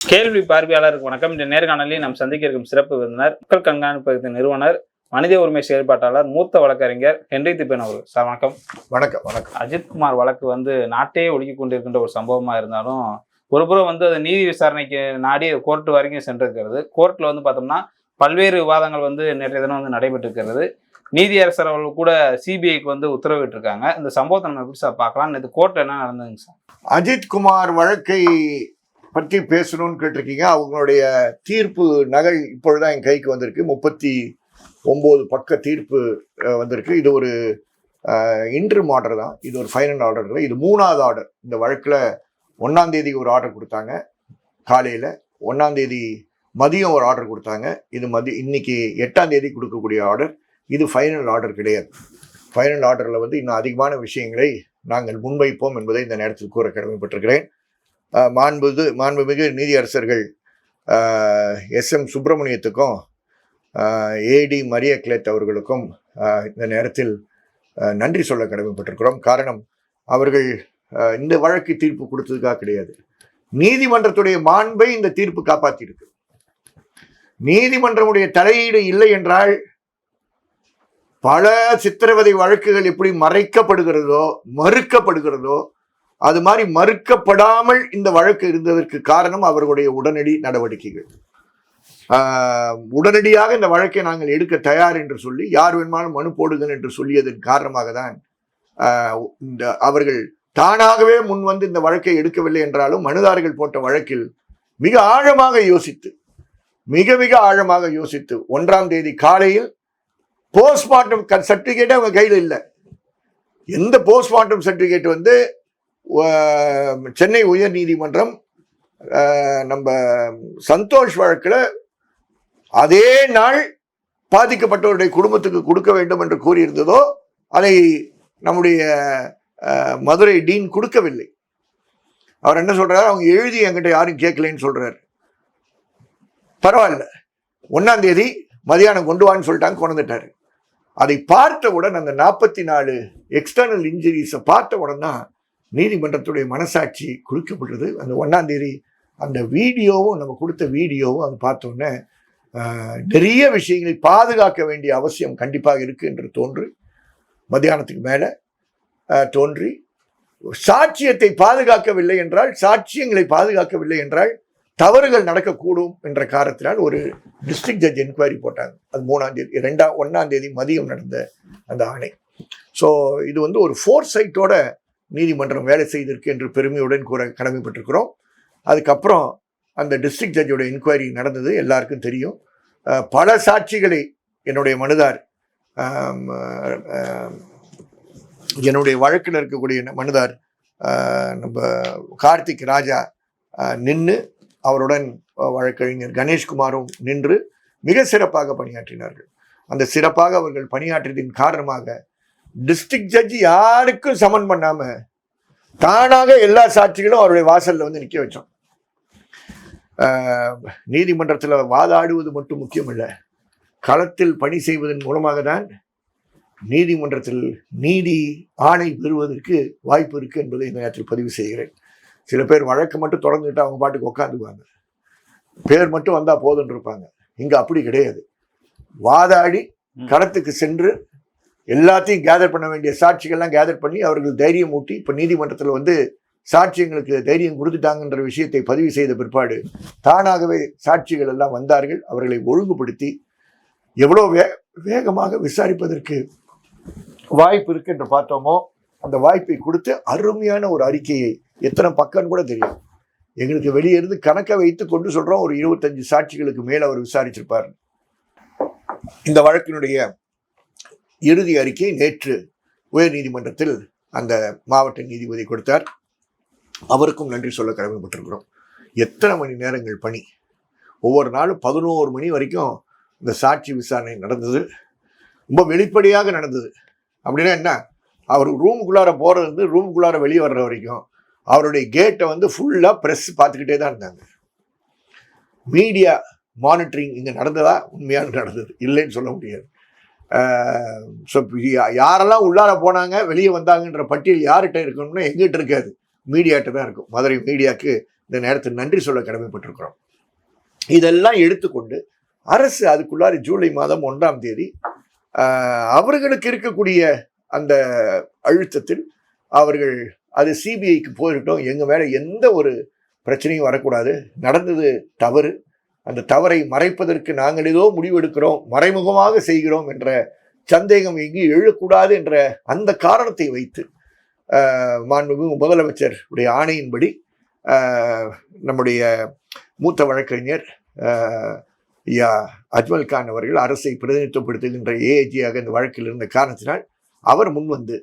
கேள்வி பார்வையாளருக்கு வணக்கம். இந்த நேர்காணலில் நாம் சந்திக்க இருக்கும் சிறப்பு விருந்தினர் மக்கள் கண்காணிப்பகத்தின் நிறுவனர் மனித உரிமை செயற்பாட்டாளர் மூத்த வழக்கறிஞர் ஹென்றி திப்பன் அவர்கள். சார் வணக்கம். வணக்கம் வணக்கம். அஜித்குமார் வழக்கு வந்து நாட்டையே ஒழுக்கி கொண்டிருக்கின்ற ஒரு சம்பவமா இருந்தாலும் ஒருபுறம் வந்து அது நீதி விசாரணைக்கு நாடி கோர்ட் வரைக்கும் சென்றிருக்கிறது. கோர்ட்ல வந்து பார்த்தோம்னா பல்வேறு விவாதங்கள் வந்து நேற்றைய தினம் வந்து நடைபெற்றிருக்கிறது. நீதியரசர் அவர்கள் கூட சிபிஐக்கு வந்து உத்தரவிட்டிருக்காங்க. இந்த சம்பவத்தை நம்ம எப்படி சார் பார்க்கலாம்? நேற்று கோர்ட்ல என்ன நடந்ததுங்க சார்? அஜித் குமார் வழக்கை பற்றி பேசணும்னு கேட்டிருக்கீங்க. அவங்களுடைய தீர்ப்பு நகல் இப்பொழுதுதான் என் கைக்கு வந்திருக்கு. முப்பத்தி ஒம்பது பக்க தீர்ப்பு வந்திருக்கு. இது ஒரு இன்ட்ரும் ஆர்டர் தான். இது ஒரு ஃபைனல் ஆர்டர் இல்லை. இது மூணாவது ஆர்டர் இந்த வழக்கில் ஒன்றாம் தேதி ஒரு ஆர்டர் கொடுத்தாங்க. காலையில் ஒன்றாம் தேதி மதியம் ஒரு ஆர்டர் கொடுத்தாங்க. இது மதி இன்னைக்கு எட்டாம் தேதி கொடுக்கக்கூடிய ஆர்டர் இது ஃபைனல் ஆர்டர் கிடையாது. ஃபைனல் ஆர்டரில் வந்து இன்னும் அதிகமான விஷயங்களை நாங்கள் முன்வைப்போம் என்பதை இந்த நேரத்தில் கூற கடமைப்பட்டிருக்கிறேன். மாண்புது மாண்புமிகு நீதியரசர்கள் எஸ் எம் சுப்பிரமணியத்துக்கும் ஏடி மரிய கிளேத் அவர்களுக்கும் இந்த நேரத்தில் நன்றி சொல்ல கடமைப்பட்டிருக்கிறோம். காரணம் அவர்கள் இந்த வழக்கு தீர்ப்பு கொடுத்ததுக்காக கிடையாது. நீதிமன்றத்துடைய மாண்பை இந்த தீர்ப்பு காப்பாற்றியிருக்கு நீதிமன்றமுடைய தலையீடு இல்லை என்றால் பல சித்திரவதை வழக்குகள் எப்படி மறைக்கப்படுகிறதோ மறுக்கப்படுகிறதோ அது மாதிரி மறுக்கப்படாமல் இந்த வழக்கு இருந்ததற்கு காரணம் அவர்களுடைய உடனடி நடவடிக்கைகள். உடனடியாக இந்த வழக்கை நாங்கள் எடுக்க தயார் என்று சொல்லி யார் வேணுமானும் மனு போடுங்கள் என்று சொல்லியதன் காரணமாக தான் இந்த அவர்கள் தானாகவே முன் வந்து இந்த வழக்கை எடுக்கவில்லை என்றாலும் மனுதாரர்கள் போட்ட வழக்கில் மிக ஆழமாக யோசித்து மிக மிக ஆழமாக யோசித்து ஒன்றாம் தேதி காலையில் போஸ்ட்மார்ட்டம் சர்டிஃபிகேட்டே அவங்க கையில் இல்லை. எந்த போஸ்ட்மார்ட்டம் சர்டிஃபிகேட் வந்து சென்னை உயர் நீதிமன்றம் நம்ம சந்தோஷ் வழக்கில் அதே நாள் பாதிக்கப்பட்டவருடைய குடும்பத்துக்கு கொடுக்க வேண்டும் என்று கூறியிருந்ததோ அதை நம்முடைய மதுரை டீன் கொடுக்கவில்லை. அவர் என்ன சொல்றாரு? அவங்க எழுதி என்கிட்ட யாரும் கேட்கலன்னு சொல்றாரு. பரவாயில்ல. ஒன்னாம் தேதி மதியானம் கொண்டு வான்னு சொல்லிட்டாங்க கொண்டு வந்துட்டாரு. அதை பார்த்தவுடன் அந்த நாற்பத்தி நாலு எக்ஸ்டர்னல் இன்ஜுரிஸை பார்த்தவுடன் தான் நீதிமன்றத்துடைய மனசாட்சி குறிக்கப்பட்டது அந்த ஒன்றாந்தேதி அந்த வீடியோவும் நம்ம கொடுத்த வீடியோவும் அது பார்த்தோன்னே நிறைய விஷயங்களை பாதுகாக்க வேண்டிய அவசியம் கண்டிப்பாக இருக்கு என்று தோன்று மத்தியானத்துக்கு மேலே தோன்றி சாட்சியத்தை பாதுகாக்கவில்லை என்றால் சாட்சியங்களை பாதுகாக்கவில்லை என்றால் தவறுகள் நடக்கக்கூடும் என்ற காரணத்தினால் ஒரு டிஸ்ட்ரிக்ட் ஜட்ஜ் என்கொயரி போட்டாங்க. அது மூணாம் தேதி ரெண்டாம் ஒன்றாம் தேதி மதியம் நடந்த அந்த ஆணை. ஸோ இது வந்து ஒரு ஃபோர் சைட்டோட நீதிமன்றம் வேலை செய்திருக்கு என்று பெருமையுடன் கூற கடமைப்பட்டிருக்கிறோம். அதுக்கப்புறம் அந்த டிஸ்ட்ரிக்ட் ஜட்ஜோட என்கொயரி நடந்தது எல்லாருக்கும் தெரியும். பல சாட்சிகளை என்னுடைய மனுதார் என்னுடைய வழக்கில் இருக்கக்கூடிய மனுதார் நம்ம கார்த்திக் ராஜா நின்று அவருடன் வழக்கறிஞர் கணேஷ்குமாரும் நின்று மிக சிறப்பாக பணியாற்றினார்கள். அந்த சிறப்பாக அவர்கள் பணியாற்றியதின் காரணமாக டிஸ்ட்ரிக்ட் ஜட்ஜி யாருக்கும் சமன் பண்ணாம தானாக எல்லா சாட்சிகளும் அவருடைய வாசல்ல வந்து நிக்க வச்சோம். நீதிமன்றத்தில் வாதாடுவது மட்டும் முக்கியம் இல்லை களத்தில் பணி செய்வதன் மூலமாக தான் நீதிமன்றத்தில் நீதி ஆணை பெறுவதற்கு வாய்ப்பு இருக்கு என்பதை இந்த நேரத்தில் பதிவு செய்கிறேன். சில பேர் வழக்கு மட்டும் தொடர்ந்துட்டு அவங்க பாட்டுக்கு உட்காந்துக்குவாங்க பேர் மட்டும் வந்தா போதுன்னு இருப்பாங்க. இங்க அப்படி கிடையாது. வாதாடி. களத்துக்கு சென்று எல்லாத்தையும் கேதர் பண்ண வேண்டிய சாட்சிகள்லாம் கேதர் பண்ணி அவர்கள் தைரியம் ஊட்டி இப்போ நீதிமன்றத்தில் வந்து சாட்சியங்களுக்கு தைரியம் கொடுத்துட்டாங்கன்ற விஷயத்தை பதிவு செய்த பிற்பாடு தானாகவே சாட்சிகள் எல்லாம் வந்தார்கள். அவர்களை ஒழுங்குபடுத்தி எவ்வளோ வே வேகமாக விசாரிப்பதற்கு வாய்ப்பு இருக்கு என்று பார்த்தோமோ அந்த வாய்ப்பை கொடுத்து அருமையான ஒரு அறிக்கையை எத்தனை பக்கம்னு கூட தெரியும். எங்களுக்கு வெளியே இருந்து கணக்கை வைத்து கொண்டு சொல்கிறோம் ஒரு இருபத்தஞ்சு சாட்சிகளுக்கு மேல் அவர் விசாரிச்சிருப்பார். இந்த வழக்கினுடைய இறுதி அறிக்கை நேற்று உயர் நீதிமன்றத்தில் அந்த மாவட்ட நீதிபதி கொடுத்தார். அவருக்கும் நன்றி சொல்ல கடமைப்பட்டிருக்கிறோம். எத்தனை மணி நேரங்கள் பணி? ஒவ்வொரு நாளும் பதினோரு மணி வரைக்கும் இந்த சாட்சி விசாரணை நடந்தது. ரொம்ப வெளிப்படையாக நடந்தது. அப்படின்னா என்ன? அவர் ரூமுக்குள்ளார போகிறது ரூமுக்குள்ளார வெளியே வர்ற வரைக்கும் அவருடைய கேட்டை வந்து ஃபுல்லாக ப்ரெஸ் பார்த்துக்கிட்டே தான் இருந்தாங்க. மீடியா மானிட்டரிங் இங்கே நடந்ததா? உண்மையாக நடந்தது. இல்லைன்னு சொல்ல முடியாது. ஸோ யாரெல்லாம் உள்ளார போனாங்க வெளியே வந்தாங்கன்ற பட்டியல் யார்கிட்ட இருக்கணும்னா எங்கிட்ட இருக்காது. மீடியாட்ட தான் இருக்கும். மதுரை மீடியாவுக்கு இந்த நேரத்தில் நன்றி சொல்ல கடமைப்பட்டிருக்கிறோம். இதெல்லாம் எடுத்துக்கொண்டு அரசு அதுக்குள்ளார ஜூலை மாதம் ஒன்றாம் தேதி அவர்களுக்கு இருக்கக்கூடிய அந்த அழுத்தத்தில் அவர்கள் அது சிபிஐக்கு போயிருக்கட்டும் எங்கள் மேலே எந்த ஒரு பிரச்சனையும் வரக்கூடாது. நடந்தது தவறு. அந்த தவறை மறைப்பதற்கு நாங்கள் ஏதோ முடிவெடுக்கிறோம் மறைமுகமாக செய்கிறோம் என்ற சந்தேகம் இங்கு எழக்கூடாது என்ற அந்த காரணத்தை வைத்து மாண்புமிகு முதலமைச்சர் உடைய ஆணையின்படி நம்முடைய மூத்த வழக்கறிஞர் ஐயா அஜ்மல் கான் அவர்கள் அரசை பிரதிநிதித்துவப்படுத்துகின்ற ஏஏஜியாக இந்த வழக்கில் இருந்த காரணத்தினால் அவர் முன் வந்து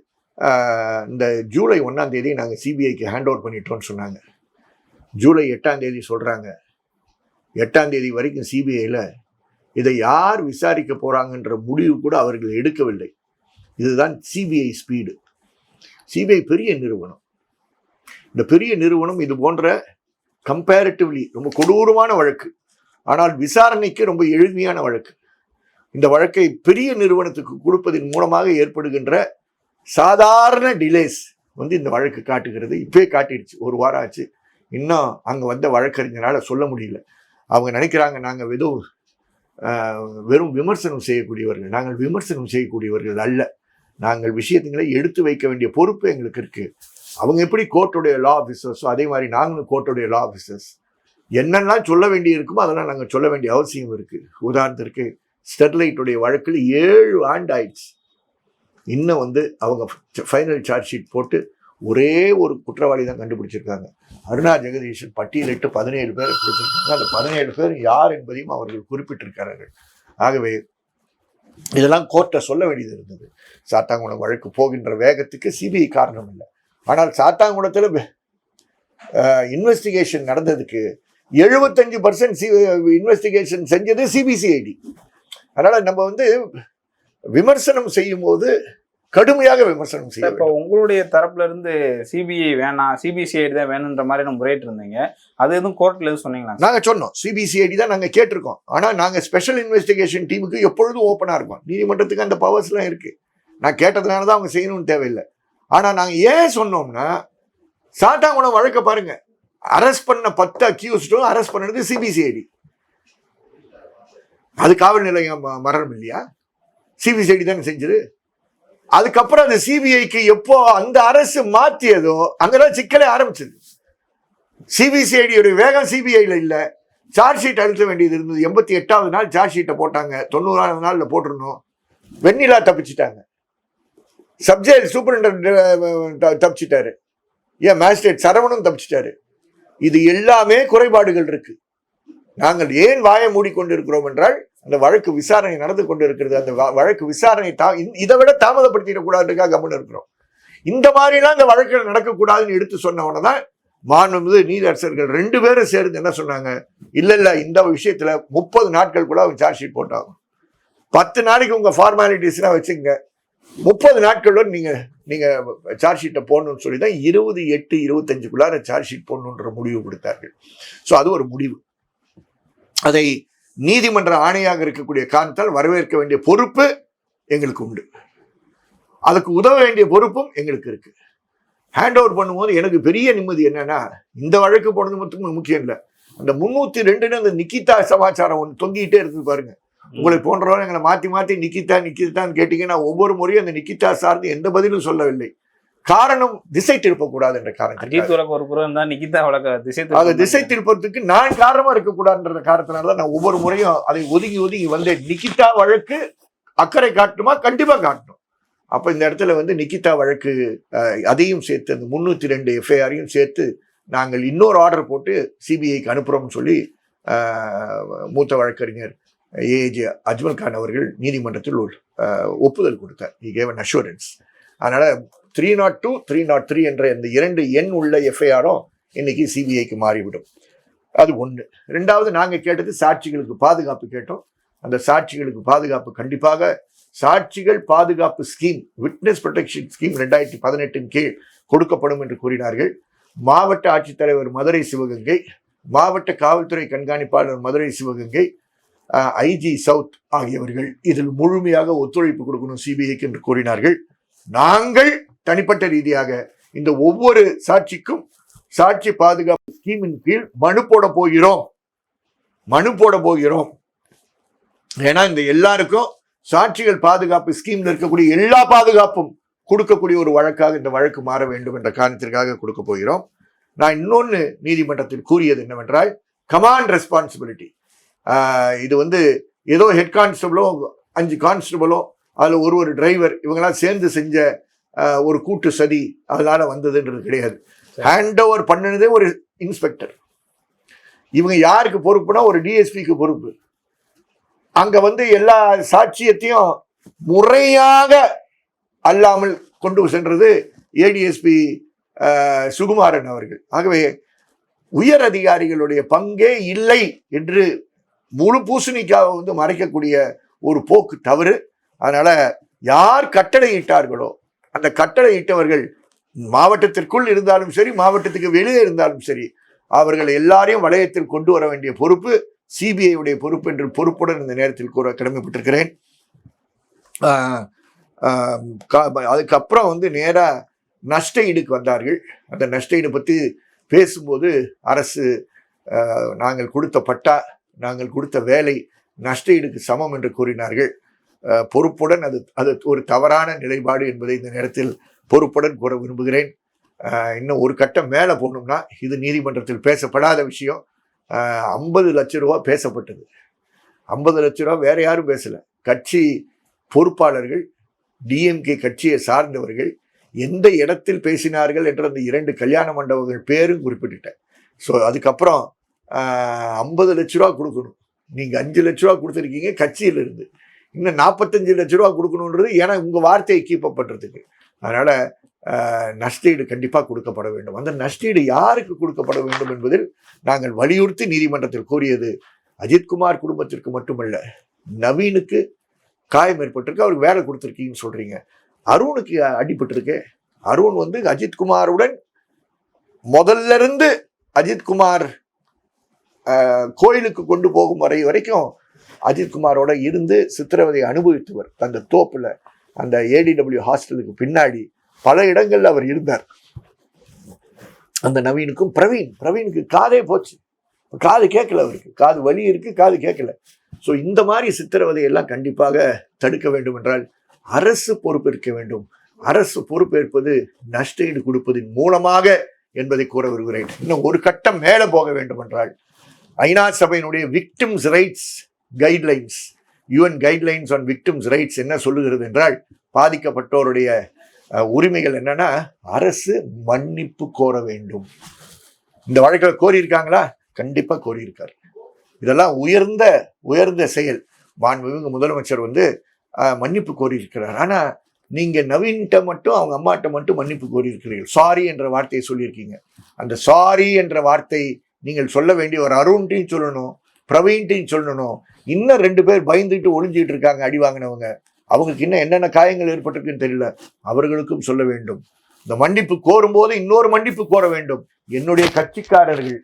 இந்த ஜூலை ஒன்றாம் தேதி நாங்கள் சிபிஐக்கு ஹேண்ட் ஓவர் பண்ணிட்டோம்னு சொன்னாங்க. ஜூலை எட்டாம் தேதி சொல்கிறாங்க எட்டாம் தேதி வரைக்கும் சிபிஐயில் இதை யார் விசாரிக்க போகிறாங்கன்ற முடிவு கூட அவர்கள் எடுக்கவில்லை. இதுதான் சிபிஐ ஸ்பீடு. சிபிஐ பெரிய நிறுவனம். இந்த பெரிய நிறுவனம் இது போன்ற கம்பேரிட்டிவ்லி ரொம்ப கொடூரமான வழக்கு. ஆனால் விசாரணைக்கு ரொம்ப எளிமையான வழக்கு. இந்த வழக்கை பெரிய நிறுவனத்துக்கு கொடுப்பதன் மூலமாக ஏற்படுகின்ற சாதாரண டிலேஸ் வந்து இந்த வழக்கு காட்டுகிறது. இப்பயே காட்டிடுச்சு. ஒரு வாரம் ஆச்சு. இன்னும் அங்கே வந்த வழக்கறிஞரால் சொல்ல முடியல. அவங்க நினைக்கிறாங்க நாங்கள் வெறும் வெறும் விமர்சனம் செய்யக்கூடியவர்கள். நாங்கள் விமர்சனம் செய்யக்கூடியவர்கள் அல்ல. நாங்கள் விஷயத்துங்களை எடுத்து வைக்க வேண்டிய பொறுப்பு எங்களுக்கு இருக்குது அவங்க எப்படி கோர்ட்டுடைய லா ஆஃபீஸர்ஸோ அதே மாதிரி நாங்களும் கோர்ட்டுடைய லா ஆஃபீஸர்ஸ் என்னெல்லாம் சொல்ல வேண்டி இருக்குமோ அதெல்லாம் நாங்கள் சொல்ல வேண்டிய அவசியம் இருக்குது உதாரணத்திற்கு ஸ்டெர்லைட்டுடைய வழக்கில் ஏழு ஆண்டு ஆயிடுச்சு இன்னும் வந்து அவங்க ஃபைனல் சார்ஜ் ஷீட் போட்டு ஒரே ஒரு குற்றவாளி தான் கண்டுபிடிச்சிருக்காங்க. அருணா ஜெகதீஷன் பட்டியலிட்டு பதினேழு பேர் கொடுத்துருக்காங்க. அந்த பதினேழு பேர் யார் என்பதையும் அவர்கள் குறிப்பிட்டிருக்கிறார்கள். ஆகவே இதெல்லாம் கோர்ட்டை சொல்ல வேண்டியது இருந்தது. சாத்தாங்குளம் வழக்கு போகின்ற வேகத்துக்கு சிபிஐ காரணம் இல்லை. ஆனால் சாத்தாங்குளத்தில் இன்வெஸ்டிகேஷன் நடந்ததுக்கு எழுபத்தஞ்சு பர்சன்ட் சி இன்வெஸ்டிகேஷன் செஞ்சது சிபிசிஐடி அதனால் நம்ம வந்து விமர்சனம் செய்யும்போது கடுமையாக விமர்சனம் செய்ய இப்போ உங்களுடைய தரப்புல இருந்து சிபிஐ வேணாம் சிபிசிஐடி தான் வேணுன்ற மாதிரி நம்ம முறையிட்டு இருந்தீங்க. அது எதுவும் கோர்ட்ல எதுவும் சொன்னீங்களா? நாங்க சொன்னோம். சிபிசிஐடி தான் நாங்க கேட்டிருக்கோம். ஆனா நாங்க ஸ்பெஷல் இன்வெஸ்டிகேஷன் டீமுக்கு எப்பொழுதும் ஓப்பனா இருக்கோம்? நீதிமன்றத்துக்கு அந்த பவர்ஸ்லாம் இருக்கு. நான் கேட்டதுனால தான் அவங்க செய்யணும்னு தேவையில்லை. ஆனா நாங்க ஏன் சொன்னோம்னா சாத்தாங்குளம் வழக்க பாருங்க. அரெஸ்ட் பண்ண பத்து அக்யூஸ்டும் அரெஸ்ட் பண்ணது சிபிசிஐடி அது காவல் நிலையம் மரணம் இல்லையா? சிபிசிஐடி தானே செஞ்சது? அதுக்கப்புறம் அந்த சிபிஐக்கு எப்போ அந்த அரசு மாற்றியதோ அங்கதான் சிக்கலே ஆரம்பிச்சது. சிபிசிஐடியோட வேகம் சிபிஐல இல்லை. சார்ஜ் ஷீட் அழுத்த வேண்டியது இருந்தது. எண்பத்தி எட்டாவது நாள் சார்ஜ் ஷீட்டை போட்டாங்க. தொண்ணூறாவது நாள்ல போட்டிருந்தோம். வெண்ணிலா தப்பிச்சிட்டாங்க. சப்ஜெக்ட் சூப்பரண்ட் தப்பிச்சிட்டாரு. ஏன் மேஜிஸ்ட்ரேட் சரவணன் தப்பிச்சிட்டாரு. இது எல்லாமே குறைபாடுகள் இருக்கு. நாங்கள் ஏன் வாயை மூடிக்கொண்டிருக்கிறோம் என்றால் அந்த வழக்கு விசாரணை நடந்து கொண்டிருக்கிறது. அந்த வ- வழக்கு விசாரணை தா இதை விட தாமதப்படுத்திடக்கூடாதுக்காக கவனம் இருக்கிறோம். இந்த மாதிரிலாம் அந்த வழக்கில் நடக்கக்கூடாதுன்னு எடுத்து சொன்னவன தான் மாண்புமிகு நீதியரசர்கள் ரெண்டு பேரும் சேர்ந்து என்ன சொன்னாங்க? இல்லை இல்லை இந்த விஷயத்தில் முப்பது நாட்கள் கூட அவங்க சார்ஜ் ஷீட் போட்டாங்க பத்து நாளைக்கு உங்கள் ஃபார்மாலிட்டிஸ்லாம் வச்சுங்க முப்பது நாட்களோடு நீங்கள் நீங்கள் சார்ஜ் ஷீட்டை போடணும்னு சொல்லி தான் இருபது எட்டு இருபத்தஞ்சுக்குள்ளார சார்ஜ் ஷீட் போடணுன்ற முடிவு கொடுத்தார்கள். ஸோ அது ஒரு முடிவு. அதை நீதிமன்ற ஆணையாக இருக்கக்கூடிய காரணத்தால் வரவேற்க வேண்டிய பொறுப்பு எங்களுக்கு உண்டு. அதுக்கு உதவ வேண்டிய பொறுப்பும் எங்களுக்கு இருக்கு. ஹேண்ட் ஓவர் பண்ணும்போது எனக்கு பெரிய நிம்மதி என்னன்னா இந்த வழக்கு போனது மட்டும் முக்கியம் இல்லை. அந்த முன்னூத்தி ரெண்டுன்னு அந்த நிக்கிதா சமாச்சாரம் ஒன்று தொங்கிட்டே இருக்குது பாருங்க. உங்களை போன்றவங்க எங்களை மாத்தி மாத்தி நிக்கிதா நிக்கிதான்னு கேட்டீங்கன்னா ஒவ்வொரு முறையும் அந்த நிக்கிதா சார்ந்து எந்த பதிலும் சொல்லவில்லை. காரணம் திசை திருப்பக்கூடாது என்ற காரணம் அஜித் வழக்கு ஒரு புறம் நிகிதா வழக்க திசை அதை திசை திருப்பத்துக்கு நான் காரணமா இருக்கக்கூடாதுன்ற காரணத்தினால தான் நான் ஒவ்வொரு முறையும் அதை ஒதுங்கி ஒதுங்கி வந்தேன். நிக்கிதா வழக்கு அக்கறை காட்டுமா? கண்டிப்பா காட்டணும் அப்ப இந்த இடத்துல வந்து நிக்கிதா வழக்கு அதையும் சேர்த்து அந்த முன்னூத்தி ரெண்டு எஃப்ஐஆரையும் சேர்த்து நாங்கள் இன்னொரு ஆர்டர் போட்டு சிபிஐக்கு அனுப்புறோம்னு சொல்லி மூத்த வழக்கறிஞர் ஏஜே அஜ்மல் கான் அவர்கள் நீதிமன்றத்தில் ஒரு ஒப்புதல் கொடுத்தார். இ கேவ் அன் அஷூரன்ஸ் அதனால three naught two three naught three என்ற இந்த இரண்டு எண் உள்ள எஃப்ஐஆரும் இன்னைக்கு சிபிஐக்கு மாறிவிடும். அது ஒன்று ரெண்டாவது நாங்கள் கேட்டது சாட்சிகளுக்கு பாதுகாப்பு கேட்டோம். அந்த சாட்சிகளுக்கு பாதுகாப்பு கண்டிப்பாக சாட்சிகள் பாதுகாப்பு ஸ்கீம் விட்னஸ் ப்ரொடெக்ஷன் ஸ்கீம் ரெண்டாயிரத்தி பதினெட்டின் கீழ் கொடுக்கப்படும் என்று கூறினார்கள். மாவட்ட ஆட்சித்தலைவர் மதுரை சிவகங்கை மாவட்ட காவல்துறை கண்காணிப்பாளர் மதுரை சிவகங்கை ஐஜி சவுத் ஆகியவர்கள் இதில் முழுமையாக ஒத்துழைப்பு கொடுக்கணும் சிபிஐக்கு என்று கூறினார்கள். நாங்கள் தனிப்பட்ட ரீதியாக இந்த ஒவ்வொரு சாட்சிக்கும் சாட்சி பாதுகாப்பு ஸ்கீமின் கீழ் மனு போட போகிறோம். மனு போட போகிறோம். ஏன்னா இந்த எல்லாருக்கும் சாட்சிகள் பாதுகாப்பு ஸ்கீம்ல இருக்கக்கூடிய எல்லா பாதுகாப்பும் கொடுக்கக்கூடிய ஒரு வழக்காக இந்த வழக்கு மாற வேண்டும் என்ற காரணத்திற்காக கொடுக்க போகிறோம். நான் இன்னொன்று நீதிமன்றத்தில் கூறியது என்னவென்றால் கமாண்ட் ரெஸ்பான்சிபிலிட்டி இது வந்து ஏதோ ஹெட் கான்ஸ்டபிளோ அஞ்சு கான்ஸ்டபிளோ அதில் ஒரு ஒரு டிரைவர் இவங்கெல்லாம் சேர்ந்து செஞ்ச ஒரு கூட்டு சதி அதனால வந்ததுன்றது கிடையாது. ஹேண்ட் ஓவர் பண்ணினதே ஒரு இன்ஸ்பெக்டர் இவங்க யாருக்கு பொறுப்புனா ஒரு டிஎஸ்பிக்கு பொறுப்பு. அங்க வந்து எல்லா சாட்சியத்தையும் முறையாக அல்லாமல் கொண்டு சென்றது ஏடிஎஸ்பி சுகுமாரன் அவர்கள். ஆகவே உயர் அதிகாரிகளுடைய பங்கே இல்லை என்று முழு பூசணிக்காவை வந்து மறைக்கக்கூடிய ஒரு போக்கு தவறு. அதனால யார் கட்டளையிட்டார்களோ அந்த கட்டளையிட்டவர்கள் மாவட்டத்திற்குள் இருந்தாலும் சரி மாவட்டத்துக்கு வெளியே இருந்தாலும் சரி அவர்கள் எல்லாரையும் வளையத்தில் கொண்டு வர வேண்டிய பொறுப்பு சிபிஐ உடைய பொறுப்பு என்று பொறுப்புடன் இந்த நேரத்தில் கூற கடமைப்பட்டிருக்கிறேன். அதுக்கப்புறம் வந்து நேராக நஷ்ட ஈடுக்கு வந்தார்கள். அந்த நஷ்ட ஈடு பற்றி பேசும்போது அரசு நாங்கள் கொடுத்த பட்டா நாங்கள் கொடுத்த வேலை நஷ்ட ஈடுக்கு சமம் என்று கூறினார்கள். பொறுப்புடன் அது அது ஒரு தவறான நிலைப்பாடு என்பதை இந்த நேரத்தில் பொறுப்புடன் கூற விரும்புகிறேன். இன்னும் ஒரு கட்டம் மேலே போகணும்னா இது நீதிமன்றத்தில் பேசப்படாத விஷயம். ஐம்பது லட்ச ரூபா பேசப்பட்டது. ஐம்பது லட்ச ரூபா வேற யாரும் பேசலை. கட்சி பொறுப்பாளர்கள் டிஎம்கே கட்சியை சார்ந்தவர்கள் எந்த இடத்தில் பேசினார்கள் என்ற அந்த இரண்டு கல்யாண மண்டபங்கள் பேரும் குறிப்பிட்டுட்டேன். ஸோ அதுக்கப்புறம் ஐம்பது லட்ச ரூபா கொடுக்கணும். நீங்கள் அஞ்சு லட்ச ரூபா கொடுத்துருக்கீங்க கட்சியிலிருந்து. இன்னும் நாற்பத்தஞ்சு லட்ச ரூபா கொடுக்கணுன்றது ஏன்னா உங்கள் வார்த்தையை கீப்பப் பண்ணுறதுக்கு அதனால் நஷ்டீடு கண்டிப்பாக கொடுக்கப்பட வேண்டும். அந்த நஷ்டீடு யாருக்கு கொடுக்கப்பட வேண்டும் என்பதில் நாங்கள் வலியுறுத்தி நீதிமன்றத்தில் கூறியது அஜித்குமார் குடும்பத்திற்கு மட்டுமல்ல நவீனுக்கு காயம் ஏற்பட்டிருக்கு அவருக்கு வேலை கொடுத்துருக்கீங்கன்னு சொல்கிறீங்க அருணுக்கு அடிபட்டிருக்கு. அருண் வந்து அஜித்குமாருடன் முதல்ல இருந்து அஜித்குமார் கோயிலுக்கு கொண்டு போகும் வரை வரைக்கும் அஜித்குமாரோட இருந்து சித்திரவதையை அனுபவித்தவர். அந்த தோப்புல அந்த ஏடிடபிள்யூ ஹாஸ்டலுக்கு பின்னாடி பல இடங்கள்ல அவர் இருந்தார். அந்த நவீனுக்கும் பிரவீன் பிரவீனுக்கு காதே போச்சு. காது கேட்கல அவருக்கு. காது வலி இருக்கு காது கேட்கல ஸோ இந்த மாதிரி சித்திரவதை எல்லாம் கண்டிப்பாக தடுக்க வேண்டும் என்றால் அரசு பொறுப்பேற்க வேண்டும். அரசு பொறுப்பேற்பது நஷ்டஈடு கொடுப்பதன் மூலமாக என்பதை கூற வருகிறேன் இன்னும் ஒரு கட்டம் மேலே போக வேண்டும் என்றால் ஐநா சபையினுடைய victims rights guidelines UN guidelines on victims rights என்ன சொல்லுகிறது என்றால் பாதிக்கப்பட்டோருடைய உரிமைகள் என்னன்னா அரசு மன்னிப்பு கோர வேண்டும். இந்த வழக்கில் கோரியிருக்காங்களா? கண்டிப்பாக கோரியிருக்காரு. இதெல்லாம் உயர்ந்த உயர்ந்த செயல். மாண்புமிகு முதலமைச்சர் வந்து மன்னிப்பு கோரியிருக்கிறார். ஆனால் நீங்கள் நவீன்கிட்ட மட்டும் அவங்க அம்மாட்ட மட்டும் மன்னிப்பு கோரியிருக்கிறீர்கள். சாரி என்ற வார்த்தையை சொல்லியிருக்கீங்க. அந்த சாரி என்ற வார்த்தை நீங்கள் சொல்ல வேண்டிய ஒரு அருண்ட்டையும் சொல்லணும். பிரவீன்ட்டையும் சொல்லணும். இன்னும் ரெண்டு பேர் பயந்துட்டு ஒளிஞ்சிட்டு இருக்காங்க அடி வாங்கினவங்க. அவங்களுக்கு இன்னும் என்னென்ன காயங்கள் ஏற்பட்டிருக்குன்னு தெரியல. அவர்களுக்கும் சொல்ல வேண்டும். இந்த மன்னிப்பு கோரும் போது இன்னொரு மன்னிப்பு கோர வேண்டும். என்னுடைய கட்சிக்காரர்கள்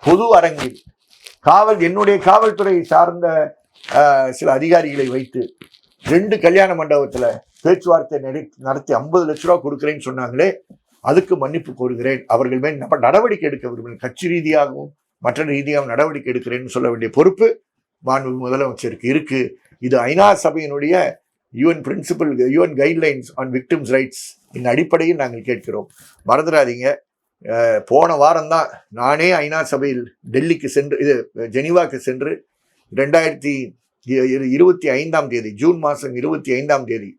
பொது அரங்கில் காவல் என்னுடைய காவல்துறையை சார்ந்த சில அதிகாரிகளை வைத்து ரெண்டு கல்யாண மண்டபத்தில் பேச்சுவார்த்தை நடி- நடத்தி ஐம்பது லட்ச ரூபா கொடுக்குறேன்னு சொன்னாங்களே அதுக்கு மன்னிப்பு கோருகிறேன். அவர்கள் மேல் நம்ம நடவடிக்கை எடுக்க விரும்புகிறேன். கட்சி ரீதியாகவும் மற்ற ரீதியாக நடவடிக்கை எடுக்கிறேன்னு சொல்ல வேண்டிய பொறுப்பு மாண்பு முதலமைச்சருக்கு இருக்குது இது ஐநா சபையினுடைய UN principal UN guidelines on victims rights இந்த அடிப்படையில் நாங்கள் கேட்கிறோம். மறந்துடாதீங்க. போன வாரம் தான் நானே ஐநா சபையில் டெல்லிக்கு சென்று இது ஜெனீவாக்கு சென்று ரெண்டாயிரத்தி இரு- இருபத்தி ஐந்தாம் தேதி ஜூன் மாதம் இருபத்தி ஐந்தாம் தேதி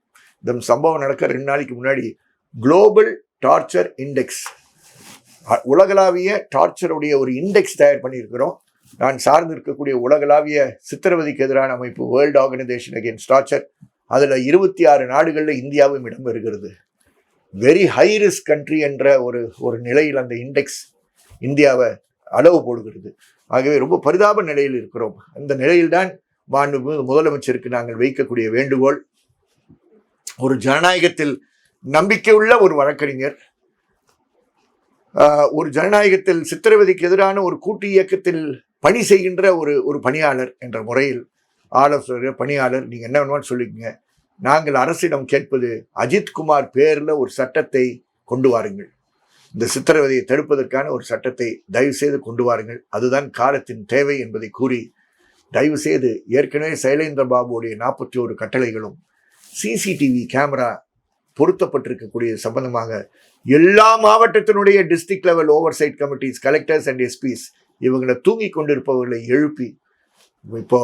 இந்த சம்பவம் நடக்க ரெண்டு நாளைக்கு முன்னாடி குளோபல் டார்ச்சர் இண்டெக்ஸ் உலகளாவிய டார்ச்சருடைய ஒரு இண்டெக்ஸ் தயார் பண்ணியிருக்கிறோம். நான் சார்ந்து இருக்கக்கூடிய உலகளாவிய சித்திரவதைக்கு எதிரான அமைப்பு வேர்ல்டு ஆர்கனைசேஷன் அகேன்ஸ்ட் டார்ச்சர் அதில் இருபத்தி ஆறு நாடுகளில் இந்தியாவும் இடம் பெறுகிறது. வெரி ஹை ரிஸ்க் கண்ட்ரி என்ற ஒரு ஒரு நிலையில் அந்த இண்டெக்ஸ் இந்தியாவை அளவு போடுகிறது. ஆகவே ரொம்ப பரிதாப நிலையில் இருக்கிறோம். அந்த நிலையில்தான் மாண்பு முதலமைச்சருக்கு நாங்கள் வைக்கக்கூடிய வேண்டுகோள். ஒரு ஜனநாயகத்தில் நம்பிக்கையுள்ள ஒரு வழக்கறிஞர் ஒரு ஜனநாயகத்தில் சித்திரவதைக்கு எதிரான ஒரு கூட்டு இயக்கத்தில் பணி செய்கின்ற ஒரு ஒரு பணியாளர் என்ற முறையில் ஆலோசகர் பணியாளர் நீங்கள் என்ன வேணுமான்னு சொல்லிக்கங்க. நாங்கள் அரசிடம் கேட்பது அஜித்குமார் பேரில் ஒரு சட்டத்தை கொண்டு வாருங்கள். இந்த சித்திரவதையை தடுப்பதற்கான ஒரு சட்டத்தை தயவு செய்து கொண்டு வாருங்கள். அதுதான் காலத்தின் தேவை என்பதை கூறி தயவு செய்து ஏற்கனவே சைலேந்திர பாபுடைய நாற்பத்தி ஒரு கட்டளைகளும் சிசிடிவி கேமரா பொருத்தப்பட்டிருக்கக்கூடிய சம்பந்தமாக எல்லா மாவட்டத்தினுடைய district level oversight committees collectors and SPs இவங்களை தூங்கி கொண்டிருப்பவர்களை எழுப்பி இப்போ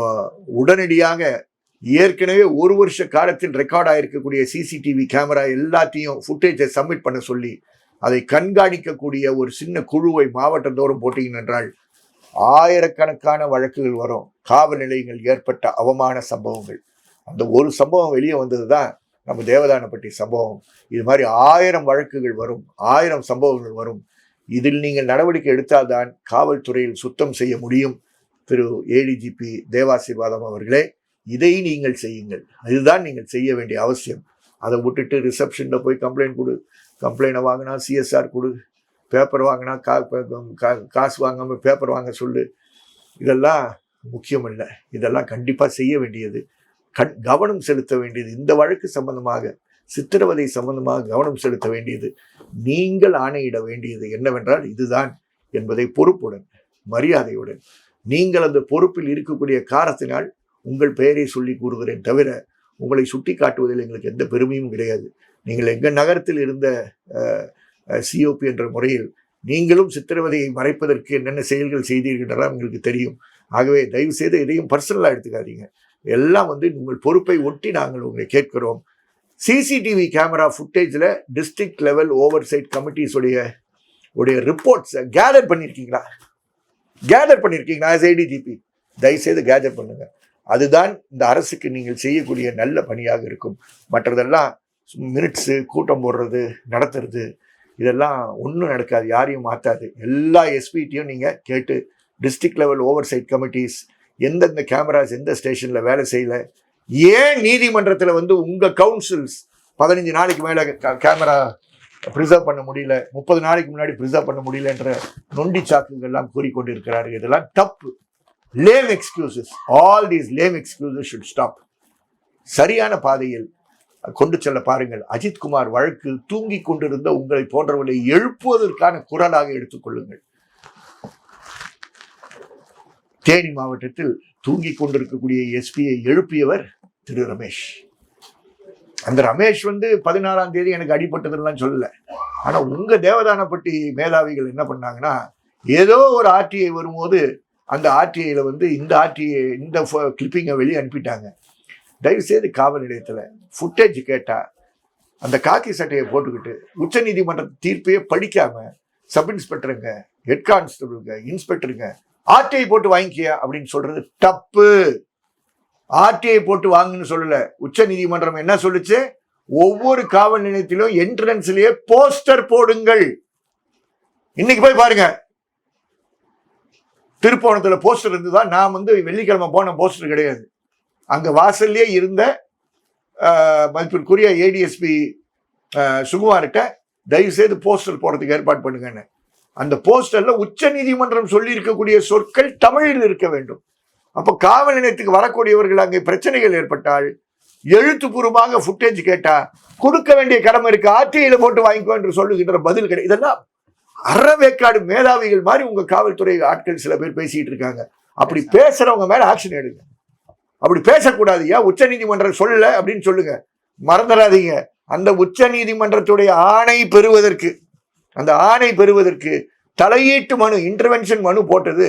உடனடியாக ஏற்கனவே ஒரு வருஷ காலத்தில் ரெக்கார்ட் ஆகிருக்கக்கூடிய சிசிடிவி கேமரா எல்லாத்தையும் ஃபுட்டேஜை சப்மிட் பண்ண சொல்லி அதை கண்காணிக்கக்கூடிய ஒரு சின்ன குழுவை மாவட்டந்தோறும் போட்டீங்க என்றால் ஆயிரக்கணக்கான வழக்குகள் வரும். காவல் நிலையங்கள் ஏற்பட்ட அவமான சம்பவங்கள். அந்த ஒரு சம்பவம் வெளியே வந்தது தான் நம்ம தேவதானப்பட்டி சம்பவம். இது மாதிரி ஆயிரம் வழக்குகள் வரும் ஆயிரம் சம்பவங்கள் வரும். இதில் நீங்கள் நடவடிக்கை எடுத்தால்தான் காவல்துறையில் சுத்தம் செய்ய முடியும். திரு. ஏடிஜிபி தேவாசீர்வாதம் அவர்களே இதை நீங்கள் செய்யுங்கள். இதுதான் நீங்கள் செய்ய வேண்டிய அவசியம். அதை விட்டுட்டு ரிசப்ஷனில் போய் கம்ப்ளைண்ட் கொடு. கம்ப்ளைண்ட்டை வாங்கினா சிஎஸ்ஆர் கொடு. பேப்பர் வாங்கினா கா கா- காசு வாங்காமல் பேப்பர் வாங்க சொல்லு. இதெல்லாம் முக்கியம் இல்லை இதெல்லாம் கண்டிப்பாக செய்ய வேண்டியது. கண் கவனம் செலுத்த வேண்டியது. இந்த வழக்கு சம்பந்தமாக சித்திரவதை சம்பந்தமாக கவனம் செலுத்த வேண்டியது. நீங்கள் ஆணையிட வேண்டியது என்னவென்றால் இதுதான் என்பதை பொறுப்புடன் மரியாதையுடன். நீங்கள் அந்த பொறுப்பில் இருக்கக்கூடிய காரணத்தினால் உங்கள் பெயரை சொல்லி கூறுகிறேன் தவிர உங்களை சுட்டி காட்டுவதில் எங்களுக்கு எந்த பெருமையும் கிடையாது. நீங்கள் எங்கள் நகரத்தில் இருந்த சிஓபி என்ற முறையில் நீங்களும் சித்திரவதையை மறைப்பதற்கு என்னென்ன செயல்கள் செய்தீர்களெல்லாம் எங்களுக்கு தெரியும். ஆகவே தயவு செய்து இதையும் பர்சனலாக எடுத்துக்காதீங்க. எல்லாம் வந்து உங்கள் பொறுப்பை ஒட்டி நாங்கள் உங்களை கேட்கிறோம். சிசிடிவி கேமரா ஃபுட்டேஜில் district level oversight committees உடைய ரிப்போர்ட்ஸை கேதர் பண்ணியிருக்கீங்களா கேதர் பண்ணியிருக்கீங்களா ஆஸ் ஐடிஜிபி தயவுசெய்து கேதர் பண்ணுங்க. அதுதான் இந்த அரசுக்கு நீங்கள் செய்யக்கூடிய நல்ல பணியாக இருக்கும். மற்றதெல்லாம் மினிட்ஸு கூட்டம் போடுறது நடத்துறது இதெல்லாம் ஒன்றும் நடக்காது யாரையும் மாற்றாது எல்லா எஸ்பிடியும் நீங்கள் கேட்டு district level oversight committees எந்தெந்த கேமராஸ் எந்த ஸ்டேஷனில் வேலை செய்யல? ஏன் நீதிமன்றத்தில் வந்து உங்கள் கவுன்சில்ஸ் பதினஞ்சு நாளைக்கு மேலே கேமரா ப்ரிசர்வ் பண்ண முடியல முப்பது நாளைக்கு முன்னாடி ப்ரிசர்வ் பண்ண முடியலன்ற நொண்டி சாக்குகள்லாம் கூறிக்கொண்டிருக்கிறார் இதெல்லாம் தப்பு. Lame excuses all these lame excuses should stop சரியான பாதையில் கொண்டு செல்ல பாருங்கள். அஜித்குமார் வழக்கு தூங்கி கொண்டிருந்த உங்களை போன்றவர்களை எழுப்புவதற்கான குரலாக எடுத்துக்கொள்ளுங்கள் தேனி மாவட்டத்தில் தூங்கி கொண்டிருக்கக்கூடிய எஸ்பியை எழுப்பியவர் திரு ரமேஷ். அந்த ரமேஷ் வந்து பதினாறாம் தேதி எனக்கு அடிபட்டதுலாம் சொல்லல. ஆனால் உங்க தேவதானப்பட்டி மேதாவிகள் என்ன பண்ணாங்கன்னா ஏதோ ஒரு ஆர்டிஐ வரும்போது அந்த ஆர்டிஐயில் வந்து இந்த ஆர்டிஐ இந்த கிளிப்பிங்கை வெளியே அனுப்பிட்டாங்க. தயவுசெய்து காவல் நிலையத்தில் ஃபுட்டேஜ் கேட்டால் அந்த காக்கி சட்டையை போட்டுக்கிட்டு உச்சநீதிமன்ற தீர்ப்பையே படிக்காமல் சப் இன்ஸ்பெக்டருங்க ஹெட் கான்ஸ்டபிளுங்க இன்ஸ்பெக்டருங்க ஆர்டிஐ போட்டு வாங்கிக்கியா அப்படின்னு சொல்றது தப்பு. ஆர்டிஐ போட்டு வாங்குன்னு சொல்லல. உச்ச நீதிமன்றம் என்ன சொல்லுச்சு? ஒவ்வொரு காவல் நிலையத்திலும் என்ட்ரன்ஸ்லயே போஸ்டர் போடுங்கள். இன்னைக்கு போய் பாருங்க. திருப்போணத்துல போஸ்டர் இருந்துதான் நான் வந்து வெள்ளிக்கிழமை போன போஸ்டர் கிடையாது. அங்க வாசல்லே இருந்த மதிப்பிற்குரிய ஏடிஎஸ்பி சுகுமார்கிட்ட தயவு செய்து போஸ்டர் போடுறதுக்கு ஏற்பாடு பண்ணுங்கன்னு. அந்த போஸ்டர்ல உச்ச நீதிமன்றம் சொல்லி இருக்கக்கூடிய சொற்கள் தமிழில் இருக்க வேண்டும். அப்போ காவல் நிலையத்துக்கு வரக்கூடியவர்கள் அங்கே பிரச்சனைகள் ஏற்பட்டால் எழுத்துப்பூர்வமாக ஃபுட்டேஜ் கேட்டா கொடுக்க வேண்டிய கடமை இருக்கு ஆர்டிஐல போட்டு வாங்கிக்கோ என்று சொல்லுகின்ற பதில் கிடையாது இதெல்லாம் அறவேக்காடு மேதாவிகள் மாதிரி உங்க காவல்துறை ஆட்கள் சில பேர் பேசிட்டு இருக்காங்க. அப்படி பேசுறவங்க மேல ஆக்ஷன் எடுங்க. அப்படி பேசக்கூடாதுயா உச்ச நீதிமன்றம் சொல்லல அப்படின்னு சொல்லுங்க. மறந்துடாதீங்க. அந்த உச்ச நீதிமன்றத்துடைய ஆணை பெறுவதற்கு அந்த ஆணை பெறுவதற்கு தலையீட்டு மனு இன்டர்வென்ஷன் மனு போட்டது.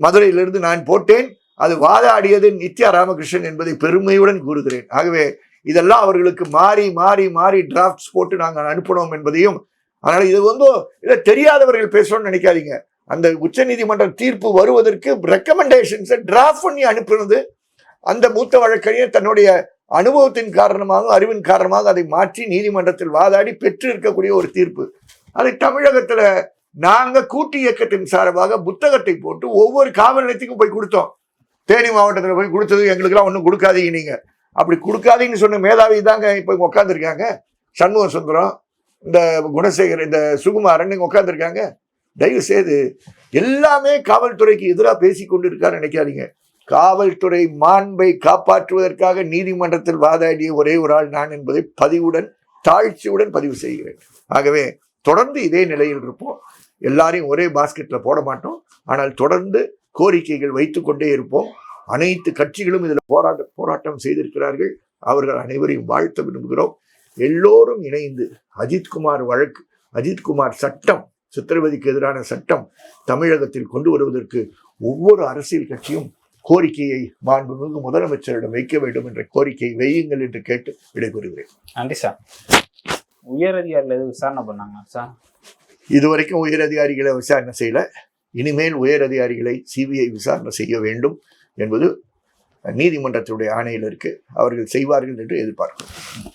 மதுரையிலிருந்து நான் போட்டேன். அது வாதாடியது நித்யா ராமகிருஷ்ணன் என்பதை பெருமையுடன் கூறுகிறேன். ஆகவே இதெல்லாம் அவர்களுக்கு மாறி மாறி மாறி டிராஃப்ட்ஸ் போட்டு நாங்கள் அனுப்பினோம் என்பதையும் அதனால் இது வந்து இதை தெரியாதவர்கள் பேசணும்னு நினைக்காதீங்க. அந்த உச்சநீதிமன்ற தீர்ப்பு வருவதற்கு ரெக்கமெண்டேஷன்ஸை டிராஃப்ட் பண்ணி அனுப்பினது. அந்த மூத்த வழக்கறிஞர் தன்னுடைய அனுபவத்தின் காரணமாக அறிவின் காரணமாக அதை மாற்றி நீதிமன்றத்தில் வாதாடி பெற்று இருக்கக்கூடிய ஒரு தீர்ப்பு. அதை தமிழகத்துல நாங்க கூட்டு இயக்கத்தின் சார்பாக புத்தகத்தை போட்டு ஒவ்வொரு காவல் நிலையத்துக்கும் போய் கொடுத்தோம். தேனி மாவட்டத்தில் போய் கொடுத்தது எங்களுக்கெல்லாம் ஒன்றும் கொடுக்காதீங்க நீங்க. அப்படி கொடுக்காதீங்கன்னு சொன்ன மேதாவி தாங்க இப்போ இங்கே உட்காந்துருக்காங்க சண்முக சுந்தரம் இந்த குணசேகர் இந்த சுகுமாரன் இங்கே உட்காந்துருக்காங்க தயவு செய்து எல்லாமே காவல்துறைக்கு எதிராக பேசி கொண்டு இருக்காரு நினைக்காதீங்க. காவல்துறை மாண்பை காப்பாற்றுவதற்காக நீதிமன்றத்தில் வாதாடிய ஒரே ஒரு ஆள் நான் என்பதை பதிவுடன் தாழ்ச்சியுடன் பதிவு செய்கிறேன். ஆகவே தொடர்ந்து இதே நிலையில் இருப்போம். எல்லாரையும் ஒரே பாஸ்கெட்டில் போட மாட்டோம். ஆனால் தொடர்ந்து கோரிக்கைகள் வைத்துக்கொண்டே இருப்போம். அனைத்து கட்சிகளும் இதில் போராட்ட போராட்டம் செய்திருக்கிறார்கள். அவர்கள் அனைவரையும் வாழ்த்த விரும்புகிறோம். எல்லோரும் இணைந்து அஜித்குமார் வழக்கு அஜித்குமார் சட்டம் சித்திரவதைக்கு எதிரான சட்டம் தமிழகத்தில் கொண்டு வருவதற்கு ஒவ்வொரு அரசியல் கட்சியும் கோரிக்கையை மாண்புமிகு முதலமைச்சரிடம் வைக்க வேண்டும் என்ற கோரிக்கை வையுங்கள் என்று கேட்டு விடைபெறுகிறேன். நன்றி சார். உயர் அதிகாரிகள் எதுவும் விசாரணை பண்ணாங்க சார்? இதுவரைக்கும் உயர் அதிகாரிகளை விசாரணை செய்யலை. இனிமேல் உயர் அதிகாரிகளை சிபிஐ விசாரணை செய்ய வேண்டும் என்பது நீதிமன்றத்துடைய ஆணையில் இருக்கு. அவர்கள் செய்வார்கள் என்று எதிர்பார்க்கிறோம்.